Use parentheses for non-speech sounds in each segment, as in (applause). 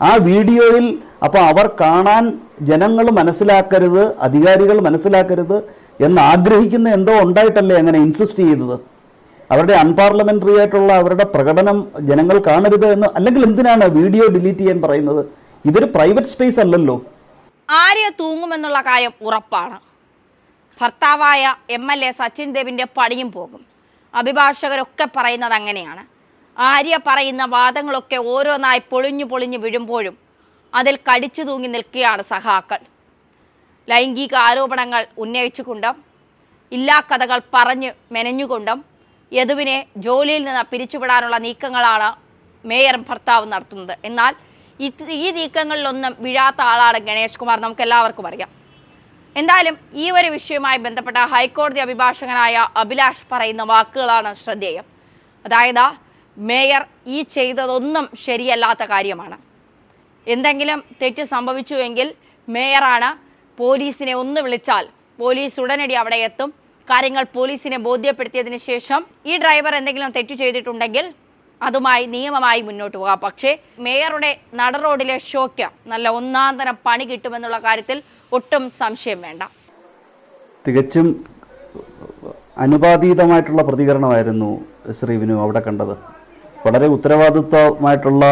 ആ വീഡിയോയിൽ അപ്പോൾ അവർ കാണാൻ ജനങ്ങൾ മനസ്സിലാക്കരുത് അധികാരികൾ മനസ്സിലാക്കരുത് എന്ന് ആഗ്രഹിക്കുന്ന എന്തോ ഉണ്ടായിട്ടല്ലേ അങ്ങനെ ഇൻസിസ്റ്റ് ചെയ്തത്? അവരുടെ അൺപാർലമെന്ററി ആയിട്ടുള്ള അവരുടെ പ്രകടനം ജനങ്ങൾ കാണരുത് എന്ന് അല്ലെങ്കിൽ എന്തിനാണ് വീഡിയോ ഡിലീറ്റ് ചെയ്യാൻ പറയുന്നത്? ഇതൊരു പ്രൈവറ്റ് സ്പേസ് അല്ലല്ലോ. ആര്യ തൂങ്ങുമെന്നുള്ള കാര്യം ഉറപ്പാണ്. ഭർത്താവായ എം എൽ എ സച്ചിൻ ദേവിന്റെ പണിയും പോകും. അഭിഭാഷകരൊക്കെ പറയുന്നത് അങ്ങനെയാണ്. ആര്യ പറയുന്ന വാദങ്ങളൊക്കെ ഓരോന്നായി പൊളിഞ്ഞു പൊളിഞ്ഞു വീഴുമ്പോഴും അതിൽ കടിച്ചു തൂങ്ങി നിൽക്കുകയാണ് സഖാക്കൾ. ലൈംഗിക ആരോപണങ്ങൾ ഉന്നയിച്ചുകൊണ്ടും ഇല്ലാ കഥകൾ പറഞ്ഞ് മെനഞ്ഞുകൊണ്ടും യദുവിനെ ജോലിയിൽ നിന്ന് പിരിച്ചുവിടാനുള്ള നീക്കങ്ങളാണ് മേയറും ഭർത്താവും നടത്തുന്നത്. എന്നാൽ ഈ നീക്കങ്ങളിലൊന്നും വീഴാത്ത ആളാണ് ഗണേഷ് കുമാർ. നമുക്ക് എല്ലാവർക്കും അറിയാം. എന്തായാലും ഈ ഒരു വിഷയവുമായി ബന്ധപ്പെട്ട ഹൈക്കോടതി അഭിഭാഷകനായ അഭിലാഷ് പറയുന്ന വാക്കുകളാണ് ശ്രദ്ധേയം. അതായത് മേയർ ഈ ചെയ്തതൊന്നും ശരിയല്ലാത്ത കാര്യമാണ്. എന്തെങ്കിലും തെറ്റ് സംഭവിച്ചുവെങ്കിൽ മേയറാണ് പോലീസിനെ ഒന്ന് വിളിച്ചാൽ പോലീസ് ഉടനടി അവിടെ എത്തും. കാര്യങ്ങൾ പോലീസിനെ ബോധ്യപ്പെടുത്തിയതിന് ശേഷം ഈ ഡ്രൈവർ എന്തെങ്കിലും തെറ്റ് ചെയ്തിട്ടുണ്ടെങ്കിൽ അതുമായി നിയമമായി മുന്നോട്ട് പോകാം. പക്ഷേ മേയറുടെ നട റോഡിലെ ഷോയ്ക്ക് നല്ല ഒന്നാം തരം പണി കിട്ടുമെന്നുള്ള കാര്യത്തിൽ ഒട്ടും സംശയം വേണ്ട. തികച്ചും അനുപാതീതമായിട്ടുള്ള പ്രതികരണമായിരുന്നു ശ്രീവിനു അവിടെ കണ്ടത്. വളരെ ഉത്തരവാദിത്വമായിട്ടുള്ള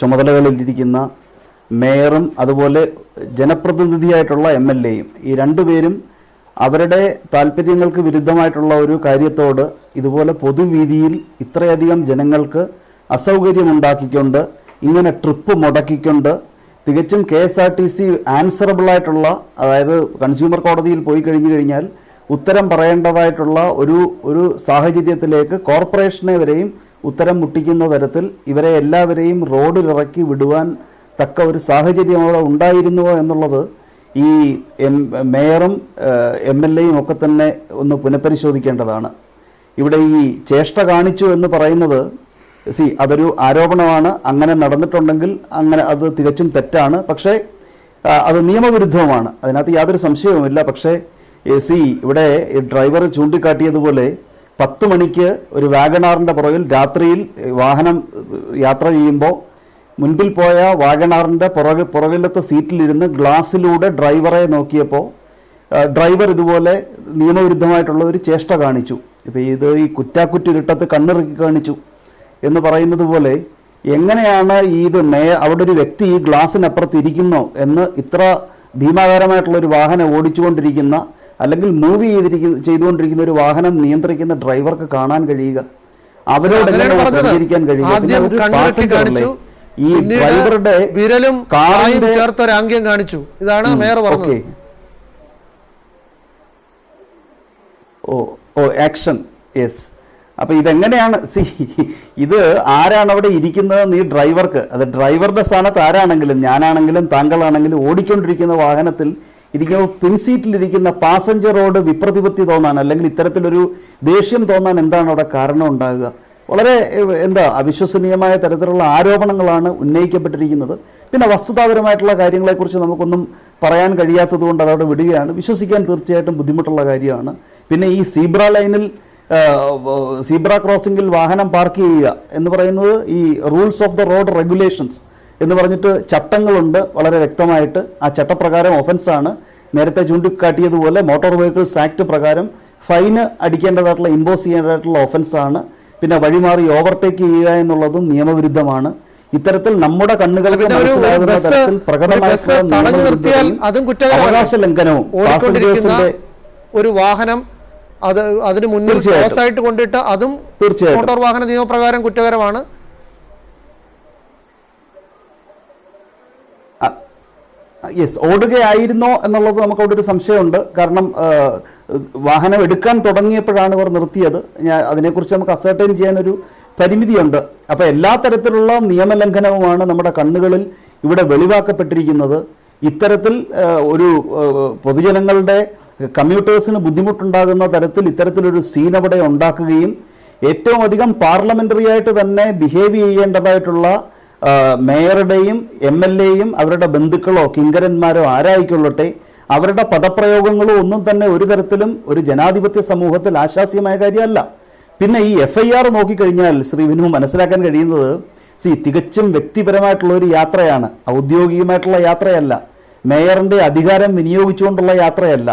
ചുമതലകളിലിരിക്കുന്ന മേയറും അതുപോലെ ജനപ്രതിനിധിയായിട്ടുള്ള എം എൽ എയും ഈ രണ്ടുപേരും അവരുടെ താല്പര്യങ്ങൾക്ക് വിരുദ്ധമായിട്ടുള്ള ഒരു കാര്യത്തോട് ഇതുപോലെ പൊതുവീതിയിൽ ഇത്രയധികം ജനങ്ങൾക്ക് അസൗകര്യമുണ്ടാക്കിക്കൊണ്ട് ഇങ്ങനെ ട്രിപ്പ് മുടക്കിക്കൊണ്ട് തികച്ചും K S R T C ആൻസറബിളായിട്ടുള്ള അതായത് കൺസ്യൂമർ കോടതിയിൽ പോയി കഴിഞ്ഞു കഴിഞ്ഞാൽ ഉത്തരം പറയേണ്ടതായിട്ടുള്ള ഒരു ഒരു സാഹചര്യത്തിലേക്ക് കോർപ്പറേഷനെ വരെയും ഉത്തരം മുട്ടിക്കുന്ന തരത്തിൽ ഇവരെ എല്ലാവരെയും റോഡിലിറക്കി വിടുവാൻ തക്ക ഒരു സാഹചര്യം അവിടെ ഉണ്ടായിരുന്നുവോ എന്നുള്ളത് ഈ എം മേയറും എം എൽ എയും ഒക്കെ തന്നെ ഒന്ന് പുനഃപരിശോധിക്കേണ്ടതാണ്. ഇവിടെ ഈ ചേഷ്ട കാണിച്ചു എന്ന് പറയുന്നത് സി അതൊരു ആരോപണമാണ്. അങ്ങനെ നടന്നിട്ടുണ്ടെങ്കിൽ അങ്ങനെ അത് തികച്ചും തെറ്റാണ്. പക്ഷേ അത് നിയമവിരുദ്ധവുമാണ്. അതിനകത്ത് യാതൊരു സംശയവുമില്ല. പക്ഷേ സി ഇവിടെ ഡ്രൈവർ ചൂണ്ടിക്കാട്ടിയതുപോലെ പത്ത് മണിക്ക് ഒരു വാഗണാറിന്റെ പുറകിൽ രാത്രിയിൽ വാഹനം യാത്ര ചെയ്യുമ്പോൾ മുൻപിൽ പോയ വാഗണാറിന്റെ പുറകെ പുറകിലത്തെ സീറ്റിലിരുന്ന് ഗ്ലാസ്സിലൂടെ ഡ്രൈവറെ നോക്കിയപ്പോൾ ഡ്രൈവർ ഇതുപോലെ നിയമവിരുദ്ധമായിട്ടുള്ള ഒരു ചേഷ്ട കാണിച്ചു. ഇപ്പോൾ ഇത് ഈ കുറ്റാക്കുറ്റിരുട്ടത്ത് കണ്ണിറുക്കി കാണിച്ചു എന്ന് പറയുന്നത് പോലെ എങ്ങനെയാണ് ഈ ഇത് മേ അവിടെ ഒരു വ്യക്തി ഈ ഗ്ലാസ്സിനപ്പുറത്ത് ഇരിക്കുന്നോ എന്ന് ഇത്ര ഭീമാകാരമായിട്ടുള്ള ഒരു വാഹനം ഓടിച്ചുകൊണ്ടിരിക്കുന്ന അല്ലെങ്കിൽ മൂവ് ചെയ്തിരിക്കുന്ന ചെയ്തുകൊണ്ടിരിക്കുന്ന ഒരു വാഹനം നിയന്ത്രിക്കുന്ന ഡ്രൈവർക്ക് കാണാൻ കഴിയുക. അവരോട്. പ്രതികരിക്കാൻ കഴിയുക? ഈ ഡ്രൈവറുടെ വിരലും കായും ചേർത്ത ഒരു ആംഗ്യം കാണിച്ചു. ഇതാണ് മേയർ പറഞ്ഞത്. ഓ ഓ ആക്ഷൻ യെസ് അപ്പൊ ഇതെങ്ങനെയാണ്? (laughs) സി ഇത് ആരാണ് അവിടെ ഇരിക്കുന്നത് നീ ഡ്രൈവർക്ക് അത് ഡ്രൈവറുടെ സ്ഥാനത്ത് ആരാണെങ്കിലും ഞാനാണെങ്കിലും താങ്കളാണെങ്കിലും ഓടിക്കൊണ്ടിരിക്കുന്ന വാഹനത്തിൽ ഇരിക്കുമ്പോൾ പിൻസീറ്റിലിരിക്കുന്ന പാസഞ്ചറോട് വിപ്രതിപത്തി തോന്നാൻ അല്ലെങ്കിൽ ഇത്തരത്തിലൊരു ദേഷ്യം തോന്നാൻ എന്താണ് അവിടെ കാരണം ഉണ്ടാകുക? വളരെ എന്താ അവിശ്വസനീയമായ തരത്തിലുള്ള ആരോപണങ്ങളാണ് ഉന്നയിക്കപ്പെട്ടിരിക്കുന്നത്. പിന്നെ വസ്തുതാപരമായിട്ടുള്ള കാര്യങ്ങളെക്കുറിച്ച് നമുക്കൊന്നും പറയാൻ കഴിയാത്തത് കൊണ്ട് അതവിടെ വിടുകയാണ്. വിശ്വസിക്കാൻ തീർച്ചയായിട്ടും ബുദ്ധിമുട്ടുള്ള കാര്യമാണ്. പിന്നെ ഈ സീബ്ര ലൈനിൽ സീബ്ര ക്രോസിംഗിൽ വാഹനം പാർക്ക് ചെയ്യുക എന്ന് പറയുന്നത് ഈ rules of the road regulations എന്ന് പറഞ്ഞിട്ട് ചട്ടങ്ങളുണ്ട്. വളരെ വ്യക്തമായിട്ട് ആ ചട്ടപ്രകാരം ഒഫൻസാണ് നേരത്തെ ചൂണ്ടിക്കാട്ടിയതുപോലെ മോട്ടോർ വെഹിക്കിൾസ് ആക്ട് പ്രകാരം ഫൈന് അടിക്കേണ്ടതായിട്ടുള്ള ഇമ്പോസ് ചെയ്യേണ്ടതായിട്ടുള്ള ഒഫൻസാണ് പിന്നെ വഴിമാറി ഓവർടേക്ക് ചെയ്യുക എന്നുള്ളതും നിയമവിരുദ്ധമാണ്. ഇത്തരത്തിൽ നമ്മുടെ കണ്ണുകൾക്ക് മനസ്സിലാകുന്ന തരത്തിൽ കുറ്റകരമല്ലേ? അവകാശ ലംഘനവും ഒരു വാഹനം അത് അതിന് മുന്നിൽ ക്ലോസ് ആയിട്ട് കൊണ്ടിട്ട് അതും തീർച്ചയായിട്ടും. മോട്ടോർ വാഹന നിയമപ്രകാരം കുറ്റകരമാണ്. യെസ് ഓടുകയായിരുന്നോ എന്നുള്ളത് നമുക്ക് അവിടെ ഒരു സംശയമുണ്ട്. കാരണം വാഹനം എടുക്കാൻ തുടങ്ങിയപ്പോഴാണ് ഇവർ നിർത്തിയത്. ഞാൻ അതിനെക്കുറിച്ച് നമുക്ക് അസർട്ടൈൻ ചെയ്യാനൊരു പരിമിതിയുണ്ട്. അപ്പോൾ എല്ലാ തരത്തിലുള്ള നിയമലംഘനവുമാണ് നമ്മുടെ കണ്ണുകളിൽ ഇവിടെ വെളിവാക്കപ്പെട്ടിരിക്കുന്നത്. ഇത്തരത്തിൽ ഒരു പൊതുജനങ്ങളുടെ കമ്മ്യൂട്ടേഴ്സിന് ബുദ്ധിമുട്ടുണ്ടാകുന്ന തരത്തിൽ ഇത്തരത്തിലൊരു സീൻ അവിടെ ഉണ്ടാക്കുകയും ഏറ്റവും അധികം പാർലമെന്ററി ആയിട്ട് തന്നെ ബിഹേവ് ചെയ്യേണ്ടതായിട്ടുള്ള മേയറുടെയും എം എൽ എയും അവരുടെ ബന്ധുക്കളോ കിങ്കരന്മാരോ ആരായിക്കൊള്ളട്ടെ അവരുടെ പദപ്രയോഗങ്ങളോ ഒന്നും തന്നെ ഒരു തരത്തിലും ഒരു ജനാധിപത്യ സമൂഹത്തിൽ ആശാസ്യമായ കാര്യമല്ല. പിന്നെ ഈ എഫ് ഐ ആർ നോക്കിക്കഴിഞ്ഞാൽ ശ്രീ വിനു മനസ്സിലാക്കാൻ കഴിയുന്നത് സി തികച്ചും വ്യക്തിപരമായിട്ടുള്ള ഒരു യാത്രയാണ്. ഔദ്യോഗികമായിട്ടുള്ള യാത്രയല്ല. മേയറിന്റെ അധികാരം വിനിയോഗിച്ചുകൊണ്ടുള്ള യാത്രയല്ല.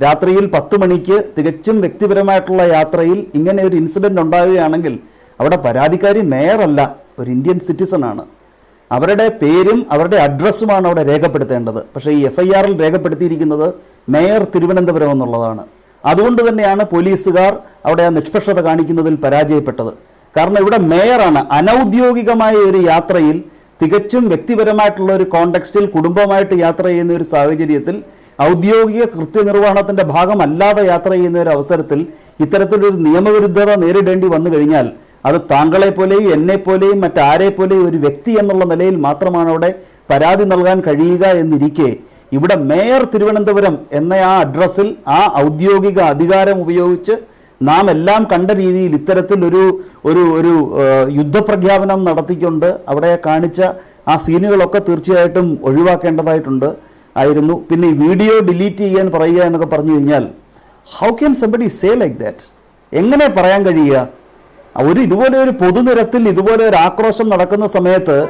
രാത്രിയിൽ പത്ത് മണിക്ക് തികച്ചും വ്യക്തിപരമായിട്ടുള്ള യാത്രയിൽ ഇങ്ങനെ ഒരു ഇൻസിഡന്റ് ഉണ്ടാവുകയാണെങ്കിൽ അവിടെ പരാതിക്കാരി മേയറല്ല. ഒരു ഇന്ത്യൻ സിറ്റിസൺ ആണ്. അവരുടെ പേരും അവരുടെ അഡ്രസ്സുമാണ് അവിടെ രേഖപ്പെടുത്തേണ്ടത്. പക്ഷേ ഈ എഫ് ഐ ആറിൽ രേഖപ്പെടുത്തിയിരിക്കുന്നത് മേയർ തിരുവനന്തപുരം എന്നുള്ളതാണ്. അതുകൊണ്ട് തന്നെയാണ് പോലീസുകാർ അവിടെ ആ നിഷ്പക്ഷത കാണിക്കുന്നതിൽ പരാജയപ്പെട്ടത്. കാരണം ഇവിടെ മേയറാണ്. അനൗദ്യോഗികമായ ഒരു യാത്രയിൽ തികച്ചും വ്യക്തിപരമായിട്ടുള്ള ഒരു കോണ്ടെക്സ്റ്റിൽ കുടുംബമായിട്ട് യാത്ര ചെയ്യുന്ന ഒരു സാഹചര്യത്തിൽ ഔദ്യോഗിക കൃത്യനിർവഹണത്തിന്റെ ഭാഗമല്ലാതെ യാത്ര ചെയ്യുന്ന ഒരു അവസരത്തിൽ ഇത്തരത്തിലൊരു നിയമവിരുദ്ധത നേരിടേണ്ടി വന്നു കഴിഞ്ഞാൽ അത് താങ്കളെ പോലെയും എന്നെ പോലെയും മറ്റാരെ പോലെയും ഒരു വ്യക്തി എന്നുള്ള നിലയിൽ മാത്രമാണ് അവിടെ പരാതി നൽകാൻ കഴിയുക എന്നിരിക്കെ ഇവിടെ മേയർ തിരുവനന്തപുരം എന്ന ആ അഡ്രസ്സിൽ ആ ഔദ്യോഗിക അധികാരം ഉപയോഗിച്ച് നാം എല്ലാം കണ്ട രീതിയിൽ ഇത്തരത്തിൽ ഒരു ഒരു ഒരു യുദ്ധപ്രഖ്യാപനം നടത്തിക്കൊണ്ട് അവിടെ കാണിച്ച ആ സീനുകളൊക്കെ തീർച്ചയായിട്ടും ഒഴിവാക്കേണ്ടതായിട്ടുണ്ട് ആയിരുന്നു. പിന്നെ ഈ വീഡിയോ ഡിലീറ്റ് ചെയ്യാൻ പറയുക എന്നൊക്കെ പറഞ്ഞു കഴിഞ്ഞാൽ how can somebody say like that എങ്ങനെ പറയാൻ കഴിയുക? ഒരു ഇതുപോലെ ഒരു പൊതുനിരത്തിൽ ഇതുപോലെ ഒരു ആക്രോശം നടക്കുന്ന സമയത്ത്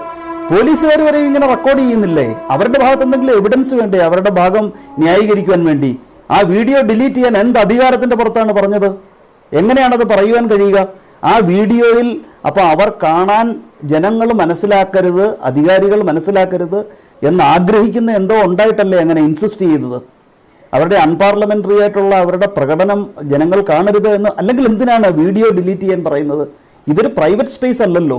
പോലീസുകാർ വരെ ഇങ്ങനെ റെക്കോർഡ് ചെയ്യുന്നില്ലേ? അവരുടെ ഭാഗത്ത് എന്തെങ്കിലും എവിഡൻസ് വേണ്ടേ? അവരുടെ ഭാഗം ന്യായീകരിക്കുവാൻ വേണ്ടി. ആ വീഡിയോ ഡിലീറ്റ് ചെയ്യാൻ എന്ത് അധികാരത്തിന്റെ പുറത്താണ് പറഞ്ഞത്? എങ്ങനെയാണത് പറയുവാൻ കഴിയുക? ആ വീഡിയോയിൽ അപ്പോൾ അവർ കാണാൻ ജനങ്ങൾ മനസ്സിലാക്കരുത് അധികാരികൾ മനസ്സിലാക്കരുത് എന്ന് ആഗ്രഹിക്കുന്ന എന്തോ ഉണ്ടായിട്ടല്ലേ അങ്ങനെ ഇൻസിസ്റ്റ് ചെയ്തത്? അവരുടെ അൺപാർലമെന്ററി ആയിട്ടുള്ള അവരുടെ പ്രകടനം ജനങ്ങൾ കാണരുത് എന്ന് അല്ലെങ്കിൽ എന്തിനാണ് വീഡിയോ ഡിലീറ്റ് ചെയ്യാൻ പറയുന്നത്? ഇതൊരു പ്രൈവറ്റ് സ്പേസ് അല്ലല്ലോ.